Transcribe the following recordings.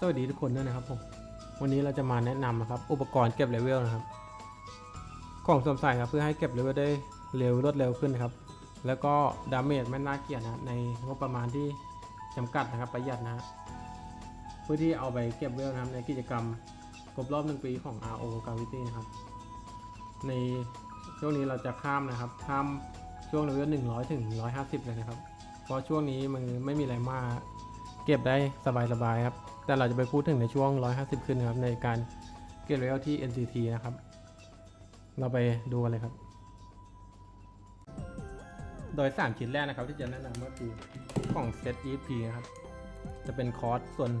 สวัสดีทุกคนด้วยนะครับผม วันนี้เราจะมาแนะนำนะครับ อุปกรณ์เก็บเลเวลนะครับของสวมใส่ครับเพื่อให้เก็บเลเวลได้เร็วรวดเร็วขึ้นนะครับ แล้วก็ดาเมจไม่น่าเกลียดนะในงบประมาณที่จำกัดนะครับประหยัดนะฮะเพื่อที่เอาไปเก็บเลเวลนะครับในกิจกรรมครบรอบหนึ่งปีของ RO Gravity นะครับ ในช่วงนี้เราจะข้ามนะครับ ข้ามช่วงเลเวล100 ถึง 150 เลยนะครับ เพราะช่วงนี้มันไม่มีอะไรมาก เก็บได้สบายๆครับ แต่เราจะไปพูดถึงในช่วง 150 ขึ้นนะครับในการเก็บเลเวลที่ NCT นะครับ เราไปดูกันเลยครับ โดย 3 ชิ้นแรกนะครับที่จะแนะนำก็คือกล่องเซต EP นะครับ จะเป็นคอร์สส่วน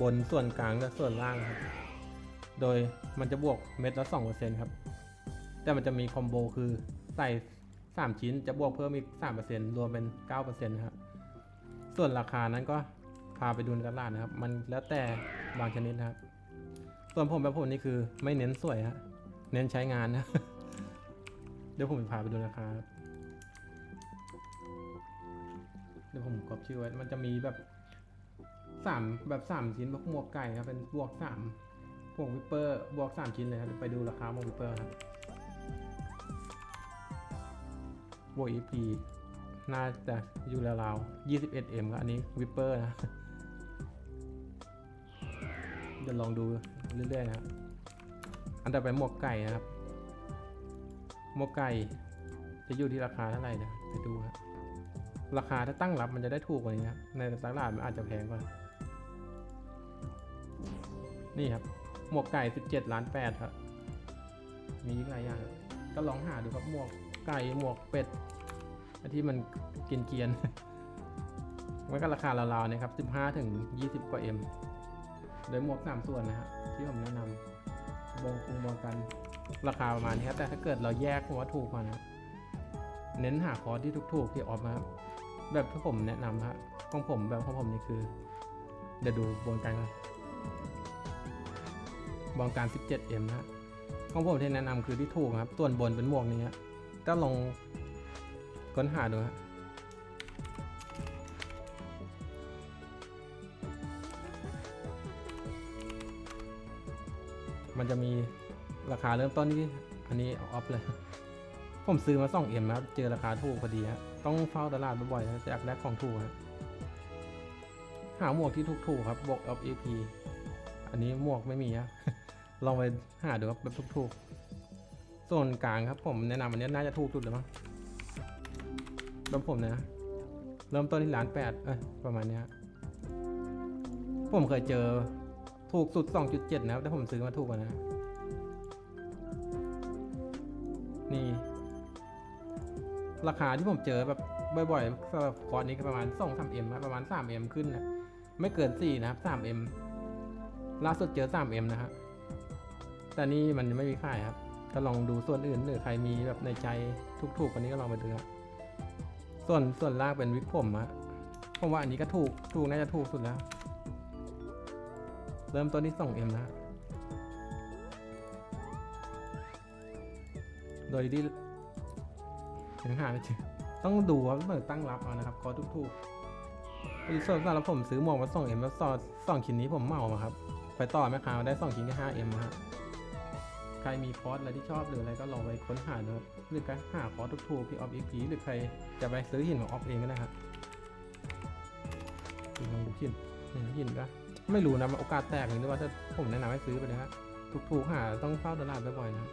บนส่วนกลางและส่วนล่างครับ โดยมันจะบวกเม็ดละ 2%ครับ แต่มันจะมีคอมโบคือใส่ 3 ชิ้นจะบวกเพิ่มอีก 3%รวมเป็น9%นะครับ ส่วนราคานั้นก็ พาไปดูในตลาดนะครับ มันแล้วแต่บางชนิดนะครับ ส่วนผมแบบผมนี่คือไม่เน้นสวยฮะ เน้นใช้งานนะ เดี๋ยวผมพาไปดูราคาครับเดี๋ยวผมกรอบชื่อไว้ มันจะมีแบบสามแบบสามชิ้นพวกหมวกไก่ครับ เป็นบวกสามพวกวิปเปอร์บวกสามชิ้นเลยครับ ไปดูราคาหมวกวิปเปอร์ครับบวก EP น่าจะอยู่ราวๆ 21M ครับอันนี้วิปเปอร์นะ เดี๋ยวลองดูเรื่อยๆนะครับอันต่อไปหมวกไก่นะครับ หมวกไก่จะอยู่ที่ราคาเท่าไหร่นะไปดูครับราคาถ้าตั้งรับมันจะได้ถูกกว่านี้ครับในตลาดมันอาจจะแพงกว่า นี่ครับ หมวกไก่ 17ล้าน8ครับ มีหลายอย่างก็ลองหาดูครับหมวกไก่หมวกเป็ดอันที่มันกินเกียนมันก็ราคาราวๆนะครับ 15ถึง20 กว่า M โดยหมวกสามส่วนนะฮะที่ผมแนะนำบงกุงบงกันราคาประมาณนี้ครับแต่ถ้าเกิดเราแยกผมว่าถูกกว่านะเน้นหาคอร์สที่ถูกๆที่ออฟมาครับแบบที่ผมแนะนำฮะของผมแบบของผมนี่คือ เดี๋ยวดูบนกันก่อนบนการ 17M นะฮะของผมที่แนะนำคือที่ถูกครับส่วนบนเป็นหมวกนี้ฮะก็ลองค้นหาดูฮะ มันจะมีราคาเริ่มต้นที่อันนี้ออฟเลย ผมซื้อมา2 m ครับ เจอราคาถูกพอดีฮะ ต้องเฝ้าตลาดบ่อยๆนะจากแรกของถูกฮะ หาหมวกที่ถูกๆครับบวกออฟ AP อันนี้หมวกไม่มีครับลองไปหาดูครับแบบถูกๆ ส่วนกลางครับผมแนะนำอันนี้น่าจะถูกสุดเลยมั้งแบบผมนะ เริ่มต้นที่ล้านแปดเอ้ยประมาณนี้ผมเคยเจอ ถูกสุด 2.7 นะครับแต่ผมซื้อมาถูกกว่านะ นี่ ราคาที่ผมเจอแบบบ่อยๆสำหรับคอร์สนี้ก็ประมาณ 2-3M ประมาณ 3M ขึ้นนะไม่เกิน 4 นะครับ 3M ล่าสุดเจอ 3M นะฮะแต่นี่มันไม่มีขายครับ ก็ลองดูส่วนอื่นหรือใครมีแบบในใจถูกๆกว่านี้ก็ลองไปดูครับส่วนส่วนล่างเป็นวิกผมอะผมว่าอันนี้ก็ถูก ถูกน่าจะถูกสุดแล้ว เริ่มต้นที่ 2M นะฮะโดยที่ยังหาไม่เจอต้องดูว่าเปิดตั้งรับเอานะครับคอทุกๆเป็นส่วนสำหรับผมซื้อหมวกมา 2M แล้วสอสองชิ้นนี้ผมเหมามาครับ ไปต่อแม่ค้าได้2ชิ้นแค่ 5M นะฮะใครมีคอร์สอะไรที่ชอบหรืออะไรก็ลองไปค้นหาดูหรือการหาคอร์สถูกๆที่ออฟอีพีหรือใครจะไปซื้อหินของออฟเองก็ได้ครับลองดูหินเนี่ยหินก็ ไม่รู้นะโอกาสแตกหรือว่าถ้าผมแนะนำให้ซื้อไปนะฮะถูกๆหาต้องเฝ้าตลาดบ่อยๆนะ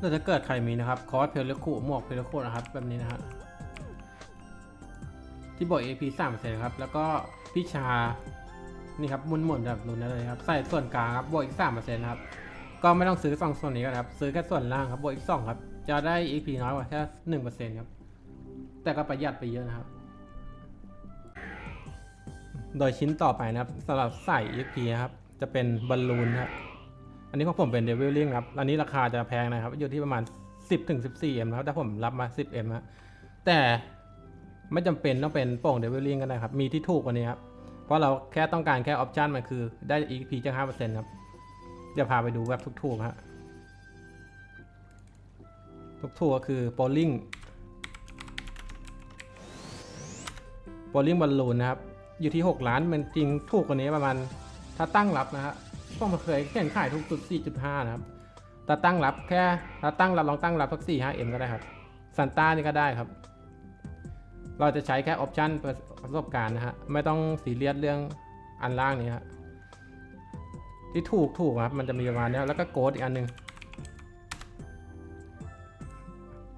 แต่ถ้าเกิดใครมีนะครับ คอร์สเพลเลคูหมวกเพลเลคูนะครับแบบนี้นะฮะที่บอก AP 3เปอร์เซ็นต์ครับ แล้วก็พิชา นี่ครับมุนหมนแบบนู้นนั่นเลยครับ ใส่ส่วนกลางครับบวกอีก3เปอร์เซ็นต์ครับ ก็ไม่ต้องซื้อสองส่วนนี้ก็ได้ครับ ซื้อแค่ส่วนล่างครับบวกอีก2ครับ จะได้ EP น้อยกว่าแค่หนึ่งเปอร์เซ็นต์ครับ แต่ก็ประหยัดไปเยอะนะครับ โดยชิ้นต่อไปนะครับสำหรับใส่ EP นะครับ จะเป็นบอลลูนครับ อันนี้ของผมเป็นเดวิลลิงครับ อันนี้ราคาจะแพงนะครับ อยู่ที่ประมาณ 10ถึง14 m ครับแต่ผมรับมา 10 m ฮะแต่ไม่จำเป็นต้องเป็นโป่งเดวิลลิงก็ได้ครับ มีที่ถูกกว่านี้ครับ เพราะเราแค่ต้องการแค่ออปชันมันคือได้ EP จาก5%ครับ เดี๋ยวพาไปดูแบบถูกๆฮะถูกๆก็คือโปลิงโปบอลลิงบอลลูนนะครับ อยู่ที่ 6 ล้านมันจริงถูกกว่านี้ประมาณถ้าตั้งรับนะฮะพวกมันเคยเขียนขายถูกสุด 4.5 นะครับแต่ตั้งรับแค่ถ้าตั้งรับลองตั้งรับสัก4 5 m ก็ได้ครับซันต้านี่ก็ได้ครับ เราจะใช้แค่ออปชันประสบการณ์นะฮะไม่ต้องซีเรียสเรื่องอันล่างนี้ฮะที่ถูกถูกครับมันจะมีประมาณนี้แล้วก็โกดอีกอันหนึ่ง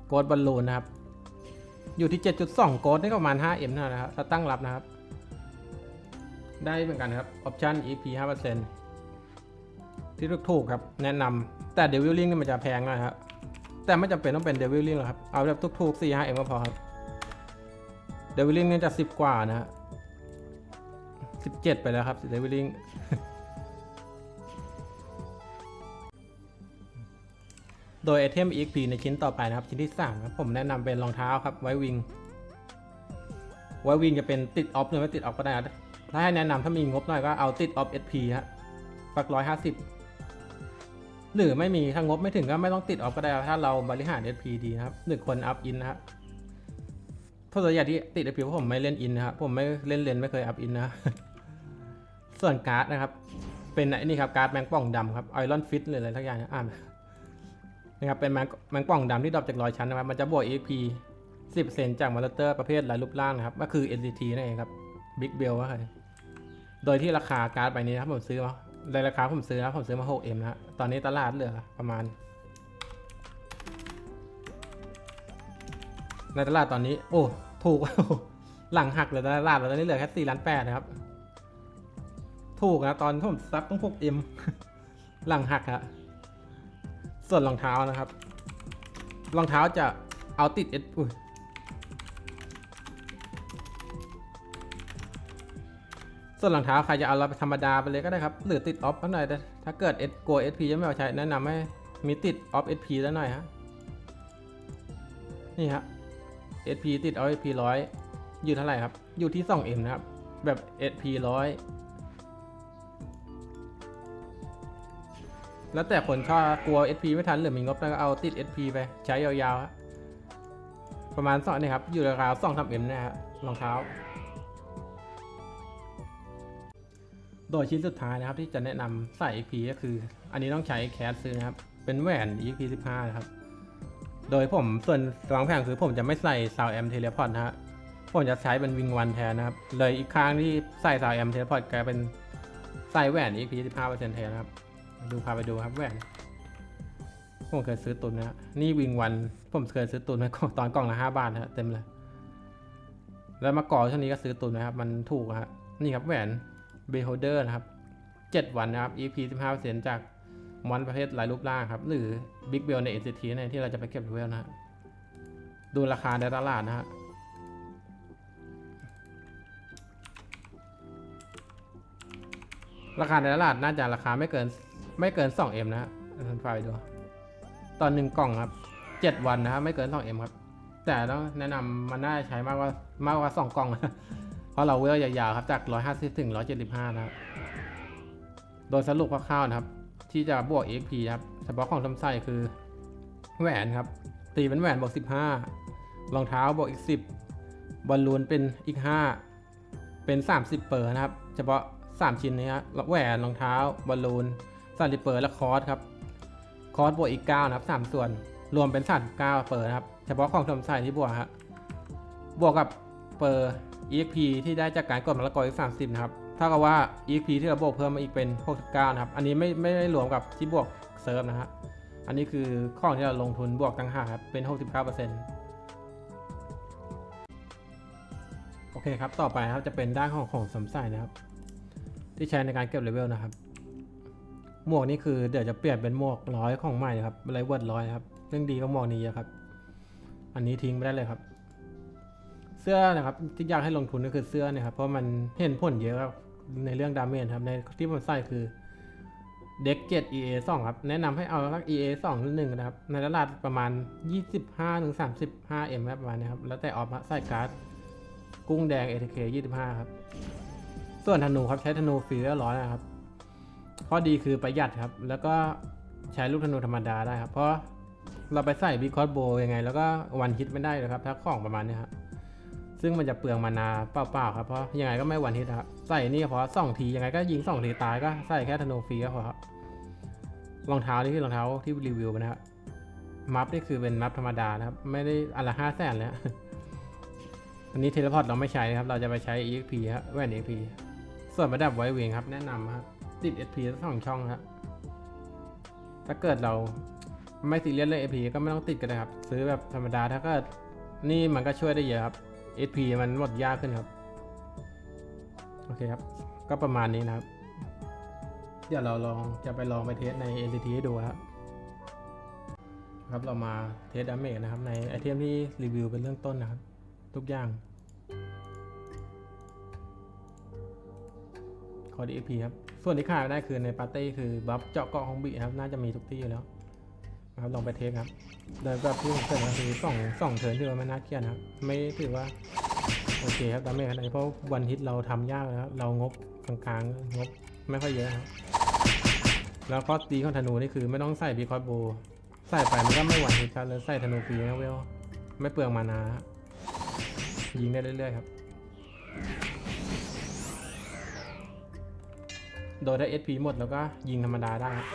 โกดบอลลูนนะครับ อยู่ที่ 7.2 โกดนี่ก็ประมาณ 5M เท่านั้นนะครับถ้าตั้งรับนะครับ ได้เหมือนกันครับออปชัน EP 5%ที่ถูกๆครับ แนะนำแต่เดวิลลิงนี่มันจะแพงน่อยครับ แต่ไม่จำเป็นต้องเป็นเดวิลลิงหรอกครับ เอาแบบถูกๆ 4 5M ก็พอครับเดวิลลิงนี่จะ 10 กว่านะฮะ17 ไปแล้วครับเดวิลลิงโดยไอเทม EXP ในชิ้นต่อไปนะครับ ชิ้นที่ 3 ครับ ผมแนะนำเป็นรองเท้าครับไว้วิง ไว้วิงจะเป็นติดออฟหรือไม่ติดออฟก็ได้นะ ถ้าให้แนะนำถ้ามีงบหน่อยก็เอาติดออฟ SP ฮะปักร้อยห้าสิบหรือไม่มีถ้างบไม่ถึงก็ไม่ต้องติดออฟก็ได้ ถ้าเราบริหาร SP ดีนะครับหนึ่งคนอัพอินนะครับเพราะส่วนใหญ่ที่ติด SP เพราะผมไม่เล่นอินนะครับผมไม่เล่นเลนไม่เคยอัพอินนะ ส่วนการ์ดนะครับ เป็นไอ้นี่ครับการ์ดแมงป่องดำครับไอรอนฟิตเลยอะไรทักอย่างนะอ่านนะครับเป็นแมงแมงป่องดำที่ดรอปจากรอยชั้นนะครับ มันจะบวก EXP 10%จากมอนสเตอร์ประเภทหลายรูปร่างนะครับ ก็คือ NCT นั่นเองครับ Big Bell ก็คือ โดยที่ราคาการ์ดใบนี้นะครับผมซื้อมาในราคาผมซื้อนะผมซื้อมา 6M นะ ตอนนี้ตลาดเหลือประมาณ ในตลาดตอนนี้ โอ้ ถูก หลังหักเลยตลาดตอนนี้เหลือแค่4ล้าน8นะครับ ถูกนะ ตอนผมซับต้อง 6M หลังหักอะส่วนรองเท้านะครับ รองเท้าจะเอาติดเอส ส่วนรองเท้าใครจะเอาเราไปธรรมดาไปเลยก็ได้ครับ หรือติดออฟหน่อยแต่ถ้าเกิดเอสโกเอสพียังไม่เอาใช้แนะนำให้มีติดออฟเอสพีแล้วหน่อยฮะนี่ฮะเอสพีติดออฟเอสพีร้อยอยู่เท่าไหร่ครับ อยู่ที่ 2M นะครับ แบบเอสพีร้อยแล้วแต่คนชอบกลัว SP ไม่ทันหรือมีงบแล้วก็เอาติด SP ไปใช้ยาวๆ ประมาณสองนี่ครับ อยู่ราคาสองทำเอ็มนะฮะรองเท้า โดยชิ้นสุดท้ายนะครับที่จะแนะนำใส่ XP ก็คือ อันนี้ต้องใช้แคสซื้อนะครับ เป็นแหวน XP 15นะครับ โดยผมส่วนวางแผนคือผมจะไม่ใส่ซาวแอมเทเลพอร์ตนะฮะผมจะใช้เป็นวิงวันแทนนะครับ เลยอีกข้างที่ใส่ซาวแอมเทเลพอร์ตกลายเป็นใส่แหวน XP 15%แทนนะครับ ดูพาไปดูครับแหวนผมเคยซื้อตุนนะฮะนี่วิงวัน ผมเคยซื้อตุนไว้ก่อนตอนกล่องละห้าบาทนะเต็มเลย แล้วมาก่อช่วงนี้ก็ซื้อตุนนะครับ มันถูกอะฮะนี่ครับแหวน Beholder นะครับเจ็ดวันนะครับ EP 15%จากมอนประเภทลายรูปร่างครับ หรือ Big Bell ใน NCT ในที่เราจะไปเก็บเวลนะฮะดูราคาในตลาดนะฮะราคาในตลาดน่าจะราคาไม่เกินไม่เกิน 2M นะฮะท่านฝ่ายดูตอนหนึ่งกล่องครับ 7 วันนะครับไม่เกิน 2M ครับ แต่ต้องแนะนำมันน่าจะใช้มากกว่ามากกว่า 2 กล่องเพ ราะเราเวลยาวๆครับจาก 150 ถึง 175 นะครับ โดยสรุปคร่าวๆนะครับ ที่จะบวก XP ครับเฉพาะของทำไส้คือ แหวนครับ ตีเป็นแหวนบวก 15 รองเท้าบวกอีก 10 บอลลูนเป็นอีก 5 เป็น 30 เปอร์นะครับ เฉพาะ 3 ชิ้นนี้ครับแหวนรองเท้าบอลลูนสามสิบเปอร์และคอร์สครับ คอร์สบวกอีก 9 นะครับ 3 ส่วน รวมเป็น39เปอร์นะครับ เฉพาะของทำใส่ที่บวกฮะบวกกับ เปอร์ EXP ที่ได้จากการกดมะละกออีก30 นะครับเท่ากับว่า EXP ที่เราบวกเพิ่มมาอีกเป็น 69 นะครับ อันนี้ไม่ไม่ได้รวมกับที่บวกเซิร์ฟนะฮะอันนี้คือข้อที่เราลงทุนบวกต่างหากครับเป็น 69%โอเคครับ ต่อไปครับจะเป็นด้านของของสวมใส่นะครับ ที่ใช้ในการเก็บเลเวลนะครับ หมวกนี่คือเดี๋ยวจะเปลี่ยนเป็นหมวกร้อยของใหม่นะครับไรเวิร์ดร้อยครับเรื่องดีก็หมวกนี้ครับ อันนี้ทิ้งไม่ได้เลยครับ เสื้อนะครับที่อยากให้ลงทุนก็คือเสื้อเนี่ยครับเพราะมันเห็นผลเยอะครับในเรื่องดาเมจครับในที่ผมใส่คือเด็กเจ็ด EA 2ครับ แนะนำให้เอาสัก EA 2หรือหนึ่งนะครับ ในตลาดประมาณ 25ถึง35 M ประมาณนี้ครับ แล้วแต่ออกมาใส่การ์ด กุ้งแดง ATK 25 ครับ ส่วนธนูครับใช้ธนูฟรีเรียบร้อยนะครับ ข้อดีคือประหยัดครับ แล้วก็ใช้ลูกธนูธรรมดาได้ครับ เพราะเราไปใส่บีคอสโบยังไง แล้วก็วันฮิตไม่ได้เลยครับ ถ้าของประมาณนี้ครับ ซึ่งมันจะเปลืองมานาเปล่าๆครับเพราะยังไงก็ไม่วันฮิตครับใส่นี่เพราะสองทียังไงก็ยิงสองทีตายก็ใส่แค่ธนูฟรีก็พอครับรองเท้านี่คือรองเท้าที่รีวิวไปนะครับมัฟนี่คือเป็นมัฟธรรมดานะครับ ไม่ได้อันละห้าแสนเลยฮะอันนี้เทเลพอร์ตเราไม่ใช้นะครับ เราจะไปใช้ EXP ครับแว่น EXP ส่วนประดับไว้เวงครับ แนะนำครับติด SP ทั้งสองช่องครับถ้าเกิดเราไม่ซีเรียสเรื่อง SP ก็ไม่ต้องติดก็ได้ครับ ซื้อแบบธรรมดาถ้าเกิดนี่มันก็ช่วยได้เยอะครับ SP มันหมดยากขึ้นครับ โอเคครับ ก็ประมาณนี้นะครับ เดี๋ยวเราลองจะไปลองไปเทสใน NCT ให้ดูครับ ครับเรามาเทสดาเมจนะครับ ในไอเทมที่รีวิวเป็นเรื่องต้นนะครับ ทุกอย่างขอดี EP ครับ ส่วนที่ขาดไม่ได้คือในปาร์ตี้คือบัฟเจาะเกาะของบีนะครับ น่าจะมีทุกที่อยู่แล้ว นะครับลองไปเทสครับโดยแบบที่ผมเกิดมาคือสองสองเทิร์นที่ว่าไม่น่าเกลียดนะครับ ไม่ถือว่าโอเคครับดาเมจขนาดนี้เพราะวันฮิตเราทำยากแล้วเรางบกลางๆงบไม่ค่อยเยอะครับแล้วก็ตีของธนูนี่คือไม่ต้องใส่บีคอสโบใส่ไปมันก็ไม่หวั่นฮิตครับเลยใส่ธนูฟรีนะเวลไม่เปลืองมานาครับยิงได้เรื่อยๆครับ โดยได้ SP หมดแล้วก็ยิงธรรมดาได้ครับ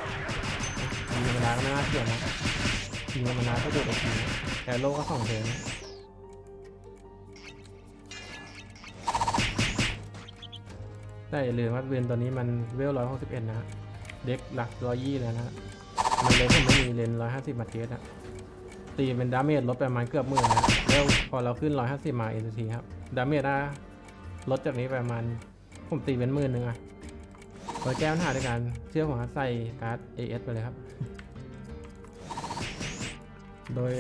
ยิงธรรมดาก็ไม่น่าเกลียดนะยิงธรรมดาก็โดูด SP นะแต่โลก็สองเทิร์นนะแต่อย่าลืมว่าเวนตัวนี้มันเวลร้อยหกสิบเอ็ดนะ เด็กหลักร้อยยี่แล้วนะ มันเลยผมไม่มีเลนร้อยห้าสิบมาเทสอะตีเป็นดาเมจลดไปประมาณเกือบหมื่นนะเวลพอเราขึ้นร้อยห้าสิบมาเอทีครับ ดาเมจนะลดจากนี้ไปประมาณผมตีเป็นหมื่นหนึ่งอะ โดแก้ปัญหาด้วยการเชื่อผมครับใส่การ์ด AS ไปเลยครับ โดย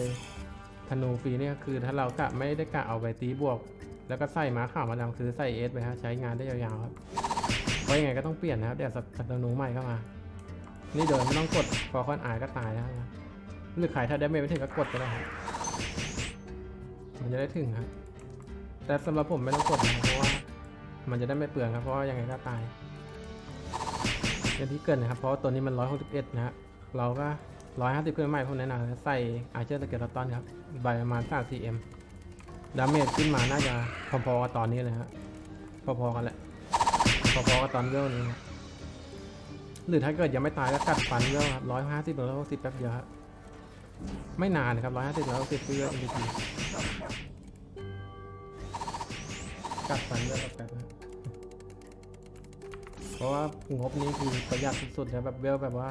ธนูฟรีเนี่ยคือถ้าเรากะไม่ได้กะเอาไปตีบวก แล้วก็ใส่ม้าขาวมาดำคือใส่ AS ไปครับใช้งานได้ยาวๆครับเพราะยังไงก็ต้องเปลี่ยนนะครับเดี๋ยวสัตว์ธนูใหม่เข้ามา นี่โดยไม่ต้องกดพอคอนอายก็ตายแล้วนะหรือใครถ้าได้ไม่ถึงก็กดก็ได้ครับมันจะได้ถึงครับแต่สำหรับผมไม่ต้องกดนะเพราะว่ามันจะได้ไม่เปลืองครับเพราะว่ายังไงก็ตาย อย่างที่เกินนะครับ เพราะว่าตัวนี้มัน 161 นะฮะเราก็ 150เพื่อนใหม่ผมแนะนำใส่อาร์เชอร์สเกลตันครับใบประมาณ 3cm ดาเมจขึ้นมาน่าจะพอๆกับตอนนี้เลยฮะพอๆกันแหละพอๆกับตอนเวลนี้นะหรือถ้าเกิดยังไม่ตายก็กัดฟันเวลครับ150หรือ160แป๊บเดียวครับไม่นานนะครับ150 160เพื่อ MVP กัดฟันเวลแป๊บนะครับ เพราะว่างบนี้คือประหยัดสุดๆนะแบบเวลแบบว่า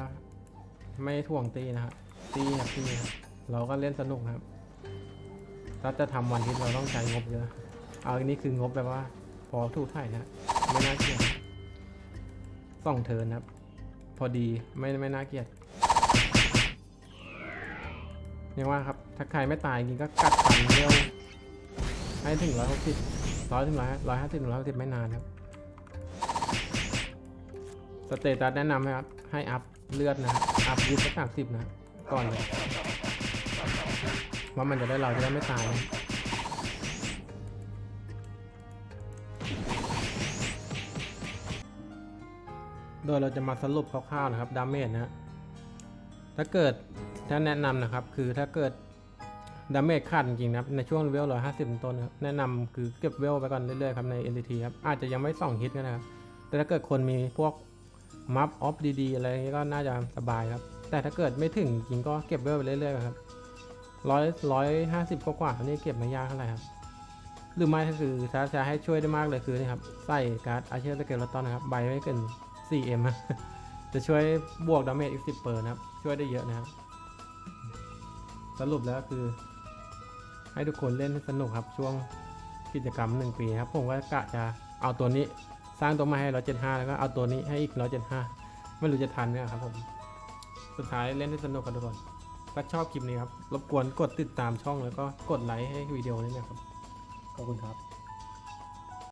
ไม่ถ่วงตีนะครับตีแบบตีครับเราก็เล่นสนุกครับ ถ้าจะทำวันที่เราต้องใช้งบเยอะ เอาอันนี้คืองบแบบว่า พอถูกถ่ายนะไม่น่าเกลียดส่องเทินครับ พอดีไม่ไม่น่าเกลียดยังว่าครับถ้าใครไม่ตายจริงก็กัดฟันเร็วให้ถึงร้อยหกสิบร้อยถึงร้อยร้อยห้าสิบร้อยหกสิบไม่นานครับ เตตัสแนะนำนะครับให้อัพเลือดนะครับ อัพยืดสักสามสิบนะก่อนเลยว่ามันจะได้เราจะได้ไม่ตายนะโดยเราจะมาสรุปคร่าวๆนะครับดาเมจนะถ้าเกิดถ้าแนะนำนะครับ คือถ้าเกิดดาเมจขาดจริงๆนะครับในช่วงเวลร้อยห้าสิบต้นนะครับแนะนำคือเก็บเวลไปก่อนเรื่อยๆครับใน NCT ครับอาจจะยังไม่ส่องฮิตก็นะครับ แต่ถ้าเกิดคนมีพวก มัฟออฟดีๆอะไรอย่างนี้ก็น่าจะสบายครับ แต่ถ้าเกิดไม่ถึงจริงก็เก็บเวลไปเรื่อยๆครับร้อยร้อยห้าสิบกว่าๆนี่เก็บไม่ยากเท่าไหร่ครับหรือไม่ก็คือถ้าจะให้ช่วยได้มากเลยคือนี่ครับใส่การ์ดอาเชียสเกลตันนะครับใบไม่เกิน 4M นะจะช่วยบวกดาเมจอีก10เปอร์นะครับ ช่วยได้เยอะนะครับสรุปแล้วคือ ให้ทุกคนเล่นให้สนุกครับช่วงกิจกรรมหนึ่งปีครับ ผมก็กะจะเอาตัวนี้ สร้างตัวมาให้175แล้วก็เอาตัวนี้ให้อีก175ไม่รู้จะทันเนี่ยครับผมสุดท้ายเล่นให้สนุกกันทุกคนถ้าชอบคลิปนี้ครับรบกวนกดติดตามช่องแล้วก็กดไลค์ให้วิดีโอนี้นะครับขอบคุณครับ